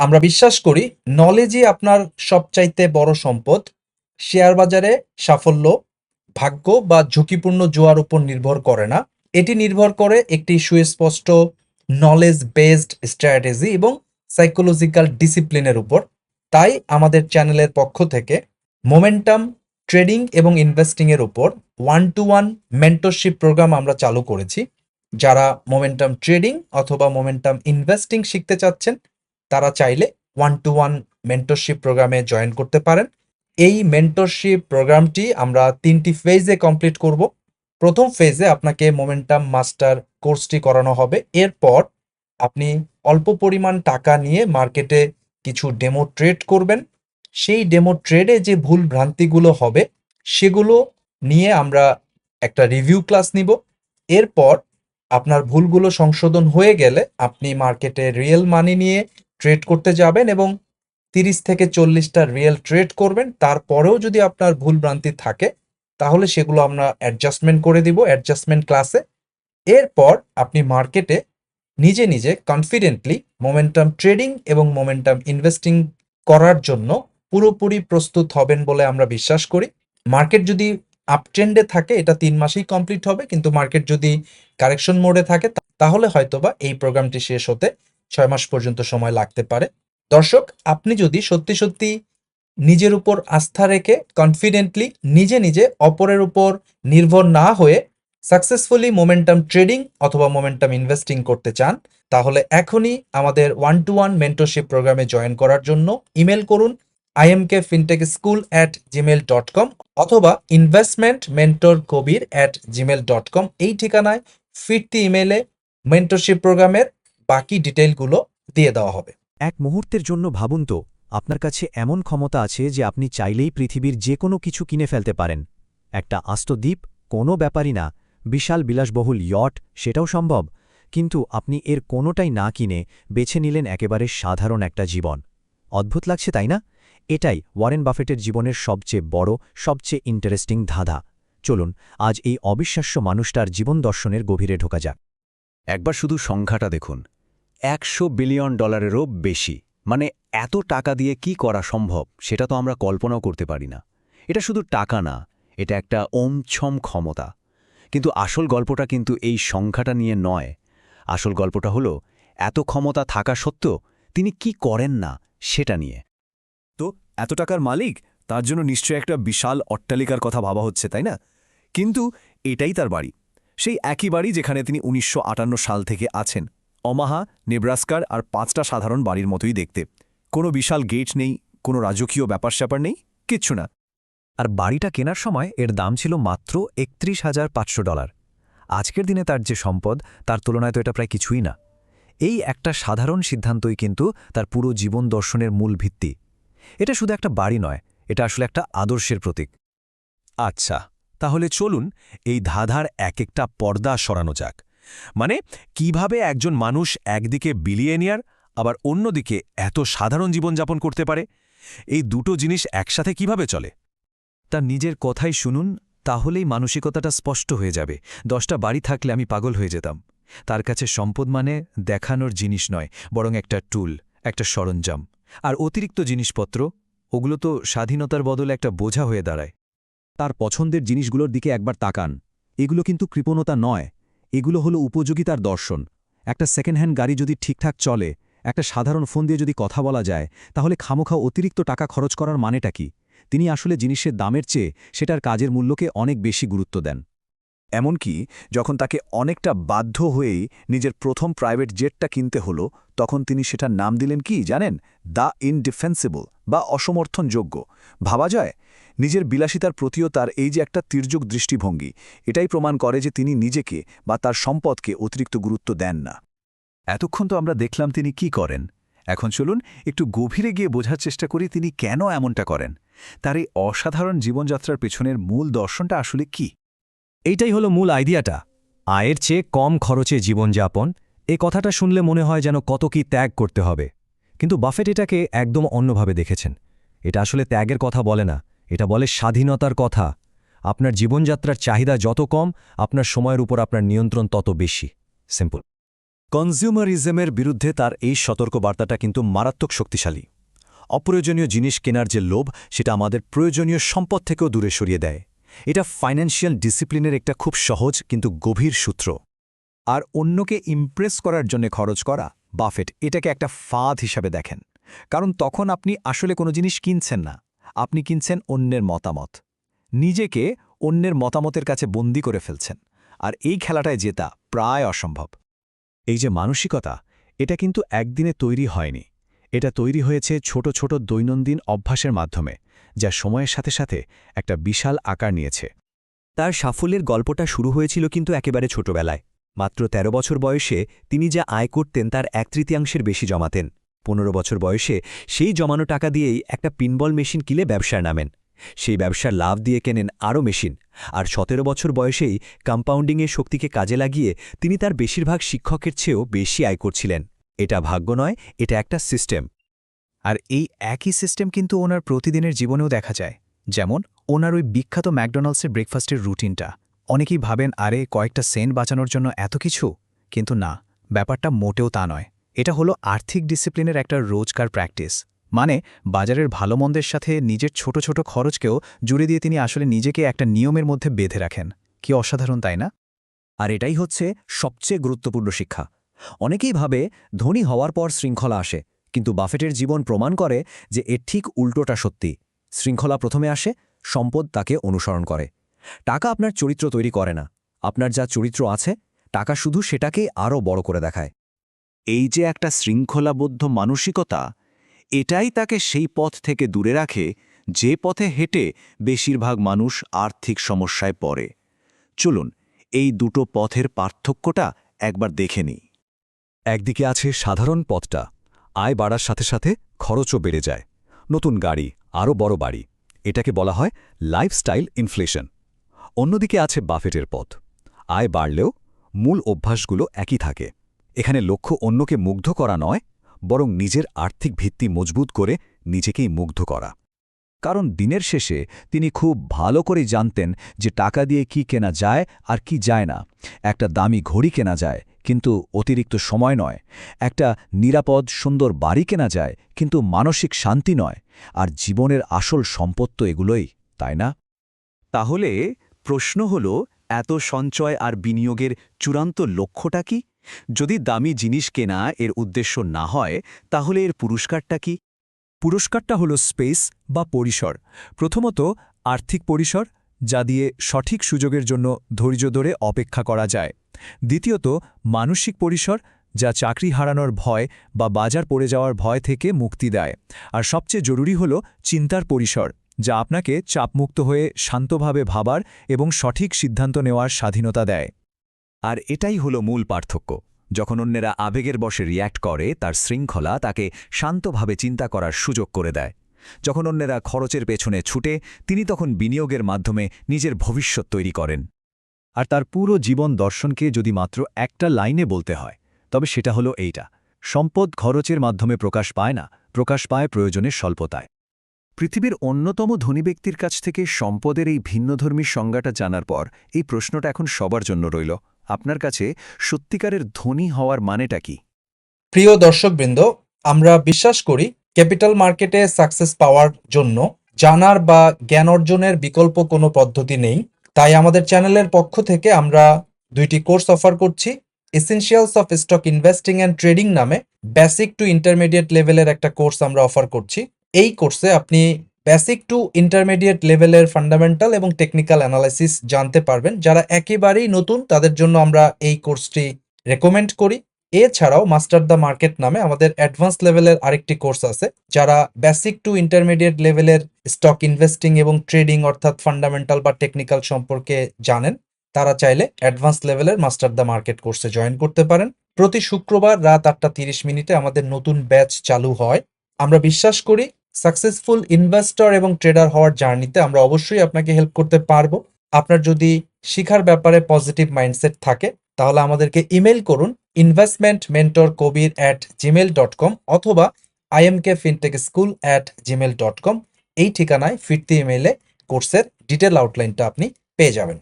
আমরা বিশ্বাস করি নলেজই আপনার সবচাইতে বড় সম্পদ। শেয়ার বাজারে সাফল্য, ভাগ্য বা ঝুঁকিপূর্ণ জোয়ার উপর নির্ভর করে না। এটি নির্ভর করে একটি সুস্পষ্ট নলেজ বেসড স্ট্র্যাটেজি এবং সাইকোলজিক্যাল ডিসিপ্লিনের উপর। তাই আমাদের চ্যানেলের পক্ষ থেকে মোমেন্টাম ট্রেডিং এবং ইনভেস্টিং এর উপর one to one mentorship programme আমরা চালু করেছি। যারা মোমেন্টাম ট্রেডিং অথবা মোমেন্টাম ইনভেস্টিং শিখতে চাচ্ছেন তারা চাইলে ওয়ান টু ওয়ান মেন্টরশিপ প্রোগ্রামে জয়েন করতে পারেন। এই মেন্টরশিপ প্রোগ্রামটি আমরা তিনটি ফেজে কমপ্লিট করব। প্রথম ফেজে আপনাকে মোমেন্টাম মাস্টার কোর্সটি করানো হবে। এরপর আপনি অল্প পরিমাণ টাকা নিয়ে মার্কেটে কিছু ডেমো ট্রেড করবেন। সেই ডেমো ট্রেডে যে ভুল ভ্রান্তিগুলো হবে, সেগুলো নিয়ে আমরা একটা রিভিউ ক্লাস নিব। এরপর আপনার ভুলগুলো সংশোধন হয়ে গেলে আপনি মার্কেটে রিয়েল মানি নিয়ে ট্রেড করতে যাবেন এবং তিরিশ থেকে চল্লিশটা রিয়েল ট্রেড করবেন। তারপরেও যদি আপনার ভুল ভ্রান্তি থাকে, তাহলে সেগুলো আমরা অ্যাডজাস্টমেন্ট করে দিব অ্যাডজাস্টমেন্ট ক্লাসে এরপর আপনি মার্কেটে নিজে নিজে কনফিডেন্টলি মোমেন্টাম ট্রেডিং এবং মোমেন্টাম ইনভেস্টিং করার জন্য পুরোপুরি প্রস্তুত হবেন বলে আমরা বিশ্বাস করি। মার্কেট যদি আপট্রেন্ডে থাকে, এটা তিন মাসেই কমপ্লিট হবে, কিন্তু মার্কেট যদি কারেকশন মোডে থাকে তাহলে হয়তোবা এই প্রোগ্রামটি শেষ হতে ছয় মাস পর্যন্ত সময় লাগতে পারে। দর্শক, আপনি যদি সত্যি সত্যি নিজের উপর আস্থা রেখে কনফিডেন্টলি নিজে নিজে অপরের উপর নির্ভর না হয়ে সাকসেসফুলি মোমেন্টাম ট্রেডিং অথবা মোমেন্টাম ইনভেস্টিং করতে চান, তাহলে এখনই আমাদের ওয়ান টু ওয়ান মেন্টরশিপ প্রোগ্রামে জয়েন করার জন্য ইমেল করুন IMK fintech school at Gmail dot com অথবা investment mentor Kabir at Gmail dot com এই ঠিকানায় ফিরতি ইমেলে মেন্টরশিপ প্রোগ্রামের বাকি ডিটেইলগুলো দিয়ে দেওয়া হবে। এক মুহূর্তের জন্য ভাবুন তো আপনার কাছে এমন ক্ষমতা আছে যে আপনি চাইলেই পৃথিবীর যে কোনো কিছু কিনে ফেলতে পারেন। একটা আস্ত দ্বীপ কোনো ব্যাপারই না বিশাল বিলাসবহুল ইয়ট সেটাও সম্ভব কিন্তু আপনি এর কোনোটাই না কিনে বেছে নিলেন একেবারে সাধারণ একটা জীবন। অদ্ভুত লাগছে তাই না? এটাই ওয়ারেন বাফেটের জীবনের সবচেয়ে বড় সবচেয়ে ইন্টারেস্টিং ধাঁধা। চলুন আজ এই অবিশ্বাস্য মানুষটার জীবন দর্শনের গভীরে ঢোকা যাক। একবার শুধু সংখ্যাটা দেখুন। একশো বিলিয়ন ডলারেরও বেশি। মানে এত টাকা দিয়ে কি করা সম্ভব, সেটা তো আমরা কল্পনাও করতে পারি না। এটা শুধু টাকা না, এটা একটা ওমছম ক্ষমতা। কিন্তু আসল গল্পটা কিন্তু এই সংখ্যাটা নিয়ে নয়। আসল গল্পটা হলো, এত ক্ষমতা থাকা সত্ত্বেও তিনি কি করেন না, সেটা নিয়ে। তো এত টাকার মালিক, তার জন্য নিশ্চয় একটা বিশাল অট্টালিকার কথা ভাবা হচ্ছে, তাই না? কিন্তু এটাই তার বাড়ি। সেই একই বাড়ি যেখানে তিনি উনিশশো আটান্ন সাল থেকে আছেন। অমাহা, নেব্রাস্কার আর পাঁচটা সাধারণ বাড়ির মতোই দেখতে। কোনো বিশাল গেট নেই, কোনো রাজকীয় ব্যাপার স্যাপার নেই, কিচ্ছু না। আর বাড়িটা কেনার সময় এর দাম ছিল মাত্র একত্রিশ হাজার পাঁচশো ডলার। আজকের দিনে তার যে সম্পদ, তার তুলনায় তো এটা প্রায় কিছুই না। এই একটা সাধারণ সিদ্ধান্তই কিন্তু তার পুরো জীবন দর্শনের মূল ভিত্তি। এটা শুধু একটা বাড়ি নয়, এটা আসলে একটা আদর্শের প্রতীক। আচ্ছা তাহলে চলুন এই ধাঁধার এক একটা পর্দা সরানো যাক। মানে কীভাবে একজন মানুষ একদিকে বিলিয়েনিয়ার আবার অন্যদিকে এত সাধারণ জীবনযাপন করতে পারে? এই দুটো জিনিস একসাথে কীভাবে চলে? তার নিজের কথাই শুনুন, তাহলেই মানসিকতাটা স্পষ্ট হয়ে যাবে। দশটা বাড়ি থাকলে আমি পাগল হয়ে যেতাম। তার কাছে সম্পদ মানে দেখানোর জিনিস নয়, বরং একটা টুল, একটা সরঞ্জাম। আর অতিরিক্ত জিনিসপত্র, ওগুলো তো স্বাধীনতার বদলে একটা বোঝা হয়ে দাঁড়ায়। তার পছন্দের জিনিসগুলোর দিকে একবার তাকান। এগুলো কিন্তু কৃপণতা নয়। এগুলো হলো উপযোগিতার দর্শন। একটা সেকেন্ড হ্যান্ড গাড়ি যদি ঠিকঠাক চলে, একটা সাধারণ ফোন দিয়ে যদি কথা বলা যায়, তাহলে খামোখা অতিরিক্ত টাকা খরচ করার মানেটা কি? তিনি আসলে জিনিসের দামের চেয়ে সেটার কাজের মূল্যকে অনেক বেশি গুরুত্ব দেন। এমনকি যখন তাকে অনেকটা বাধ্য হয়েই নিজের প্রথম প্রাইভেট জেটটা কিনতে হলো, তখন তিনি সেটার নাম দিলেন কি জানেন? দ্য ইনডিফেন্সিবল বা অসমর্থনযোগ্য। ভাবা যায়, নিজের বিলাসিতার প্রতিও তার এই যে একটা তির্যক দৃষ্টিভঙ্গি, এটাই প্রমাণ করে যে তিনি নিজেকে বা তার সম্পদকে অতিরিক্ত গুরুত্ব দেন না। এতক্ষণ তো আমরা দেখলাম তিনি কি করেন। এখন চলুন একটু গভীরে গিয়ে বোঝার চেষ্টা করি তিনি কেন এমনটা করেন। তার এই অসাধারণ জীবনযাত্রার পেছনের মূল দর্শনটা আসলে কি? এইটাই হলো মূল আইডিয়াটা। আয়ের চেয়ে কম খরচে জীবনযাপন, এ কথাটা শুনলে মনে হয় যেন কত কি ত্যাগ করতে হবে। কিন্তু বাফেট এটাকে একদম অন্যভাবে দেখেছেন। এটা আসলে ত্যাগের কথা বলে না, এটা বলে স্বাধীনতার কথা। আপনার জীবনযাত্রার চাহিদা যত কম, আপনার সময়ের উপর আপনার নিয়ন্ত্রণ তত বেশি। সিম্পল। কনজিউমারিজমের বিরুদ্ধে তার এই সতর্কবার্তাটা কিন্তু মারাত্মক শক্তিশালী। অপ্রয়োজনীয় জিনিস কেনার যে লোভ, সেটা আমাদের প্রয়োজনীয় সম্পদ থেকেও দূরে সরিয়ে দেয়। এটা ফাইন্যান্সিয়াল ডিসিপ্লিনের একটা খুব সহজ কিন্তু গভীর সূত্র। আর অন্যকে ইমপ্রেস করার জন্য খরচ করা, বাফেট, এটাকে একটা ফাঁদ হিসাবে দেখেন। কারণ তখন আপনি আসলে কোনো জিনিস কিনছেন না, আপনি কিনছেন অন্যের মতামত। নিজেকে অন্যের মতামতের কাছে বন্দি করে ফেলছেন, আর এই খেলাটায় জেতা প্রায় অসম্ভব। এই যে মানসিকতা, এটা কিন্তু একদিনে তৈরি হয়নি। এটা তৈরি হয়েছে ছোট ছোট দৈনন্দিন অভ্যাসের মাধ্যমে, যা সময়ের সাথে সাথে একটা বিশাল আকার নিয়েছে। তার সাফল্যের গল্পটা শুরু হয়েছিল কিন্তু একেবারে ছোটবেলায়। মাত্র ১৩ বছর বয়সে তিনি যা আয় করতেন তার এক তৃতীয়াংশের বেশি জমাতেন। পনেরো বছর বয়সে সেই জমানো টাকা দিয়েই একটা পিনবল মেশিন কিলে ব্যবসায় নামেন। সেই ব্যবসার লাভ দিয়ে কেনেন আরও মেশিন। আর সতেরো বছর বয়সেই কম্পাউন্ডিংয়ের শক্তিকে কাজে লাগিয়ে তিনি তার বেশিরভাগ শিক্ষকের চেয়েও বেশি আয় করছিলেন। এটা ভাগ্য নয়, এটা একটা সিস্টেম আর এই একই সিস্টেম কিন্তু ওনার প্রতিদিনের জীবনেও দেখা যায়। যেমন, ওনার ওই বিখ্যাত ম্যাকডোনাল্ডসের ব্রেকফাস্টের রুটিনটা। অনেকেই ভাবেন, আরে, কয়েকটা সেন্ট বাঁচানোর জন্য এত কিছু? কিন্তু না, ব্যাপারটা মোটেও তা নয়। এটা হলো আর্থিক ডিসিপ্লিনের একটা রোজকার প্র্যাকটিস মানে বাজারের ভালো মন্দের সাথে নিজের ছোট ছোট খরচকেও জুড়ে দিয়ে তিনি আসলে নিজেকে একটা নিয়মের মধ্যে বেঁধে রাখেন। কি অসাধারণ, তাই না? আর এটাই হচ্ছে সবচেয়ে গুরুত্বপূর্ণ শিক্ষা। অনেকেই ভাবে ধনী হওয়ার পর শৃঙ্খলা আসে, কিন্তু বাফেটের জীবন প্রমাণ করে যে এর ঠিক উল্টোটা সত্যি। শৃঙ্খলা প্রথমে আসে, সম্পদ তাকে অনুসরণ করে। টাকা আপনার চরিত্র তৈরি করে না। আপনার যা চরিত্র আছে, টাকা শুধু সেটাকেই আরও বড় করে দেখায়। এই যে একটা শৃঙ্খলাবদ্ধ মানসিকতা, এটাই তাকে সেই পথ থেকে দূরে রাখে, যে পথে হেঁটে বেশিরভাগ মানুষ আর্থিক সমস্যায় পড়ে। চলুন, এই দুটো পথের পার্থক্যটা একবার দেখে নিই। একদিকে আছে সাধারণ পথটা। আয় বাড়ার সাথে সাথে খরচও বেড়ে যায়। নতুন গাড়ি, আরও বড় বাড়ি। এটাকে বলা হয় লাইফস্টাইল ইনফ্লেশন অন্যদিকে আছে বাফেটের পথ। আয় বাড়লেও মূল অভ্যাসগুলো একই থাকে। এখানে লক্ষ্য অন্যকে মুগ্ধ করা নয়, বরং নিজের আর্থিক ভিত্তি মজবুত করে নিজেকেই মুগ্ধ করা। কারণ দিনের শেষে তিনি খুব ভালো করে জানতেন যে টাকা দিয়ে কি কেনা যায় আর কি যায় না। একটা দামি ঘড়ি কেনা যায় কিন্তু অতিরিক্ত সময় নয়। একটা নিরাপদ, সুন্দর বাড়ি কেনা যায়, কিন্তু মানসিক শান্তি নয়। আর জীবনের আসল সম্পদ তো এগুলোই, তাই না? তাহলে প্রশ্ন হল, এত সঞ্চয় আর বিনিয়োগের চূড়ান্ত লক্ষ্যটা কি? যদি দামি জিনিস কেনা এর উদ্দেশ্য না হয়, তাহলে এর পুরস্কারটা কি? পুরস্কারটা হল স্পেস বা পরিসর। প্রথমত, আর্থিক পরিসর, যা দিয়ে সঠিক সুযোগের জন্য ধৈর্য ধরে অপেক্ষা করা যায়। দ্বিতীয়ত, মানসিক পরিসর, যা চাকরি হারানোর ভয় বা বাজার পড়ে যাওয়ার ভয় থেকে মুক্তি দেয়। আর সবচেয়ে জরুরি হল চিন্তার পরিসর, যা আপনাকে চাপমুক্ত হয়ে শান্তভাবে ভাবার এবং সঠিক সিদ্ধান্ত নেওয়ার স্বাধীনতা দেয়। আর এটাই হলো মূল পার্থক্য। যখন অন্যেরা আবেগের বসে রিয়্যাক্ট করে, তার শৃঙ্খলা তাকে শান্তভাবে চিন্তা করার সুযোগ করে দেয়। যখন অন্যেরা খরচের পেছনে ছুটে, তিনি তখন বিনিয়োগের মাধ্যমে নিজের ভবিষ্যৎ তৈরি করেন। আর তার পুরো জীবন দর্শনকে যদি মাত্র একটা লাইনে বলতে হয়, তবে সেটা হলো এইটা, সম্পদ খরচের মাধ্যমে প্রকাশ পায় না, প্রকাশ পায় প্রয়োজনের স্বল্পতায়। পৃথিবীর অন্যতম ধনী ব্যক্তির কাছ থেকে সম্পদের এই ভিন্নধর্মী সংজ্ঞাটা জানার পর এই প্রশ্নটা এখন সবার জন্য রইল, আপনার কাছে সত্যিকারের ধনী হওয়ার মানেটা কি? প্রিয় দর্শকবৃন্দ, আমরা বিশ্বাস করি ক্যাপিটাল মার্কেটে সাকসেস পাওয়ার জন্য জানার বা জ্ঞান অর্জনের বিকল্প কোনো পদ্ধতি নেই। তাই আমাদের চ্যানেলের পক্ষ থেকে আমরা দুইটি কোর্স অফার করছি। Essentials of stock investing and trading নামে বেসিক টু ইন্টারমিডিয়েট লেভেলের একটা কোর্স আমরা অফার করছি। এই কোর্সে আপনি বেসিক টু ইন্টারমিডিয়েট লেভেলের ফান্ডামেন্টাল এবং টেকনিক্যাল অ্যানালাইসিস জানতে পারবেন। যারা একেবারেই নতুন, তাদের জন্য আমরা এই কোর্সটি রেকমেন্ড করি। এছাড়াও মাস্টার দ্য মার্কেট নামে আমাদের অ্যাডভান্স লেভেলের আরেকটি কোর্স আছে, যারা বেসিক টু ইন্টারমিডিয়েট লেভেলের স্টক ইনভেস্টিং এবং ট্রেডিং অর্থাৎ ফান্ডামেন্টাল বা টেকনিক্যাল সম্পর্কে জানেন, তারা চাইলে অ্যাডভান্স লেভেলের মাস্টার দ্য মার্কেট কোর্সে জয়েন করতে পারেন। প্রতি শুক্রবার রাত আটটা তিরিশ মিনিটে আমাদের নতুন ব্যাচ চালু হয়। আমরা বিশ্বাস করি সাকসেসফুল ইনভেস্টর এবং ট্রেডার হওয়ার জার্নিতে আমরা অবশ্যই আপনাকে হেল্প করতে পারব। আপনার যদি শিখার ব্যাপারে পজিটিভ মাইন্ডসেট থাকে তাহলে আমাদেরকে ইমেল করুন investment mentor Kabir at Gmail dot com অথবা IMK fintech school at Gmail dot com এই ঠিকানায় ফিরতি ইমেলে কোর্সের ডিটেল আউটলাইনটা আপনি পেয়ে যাবেন।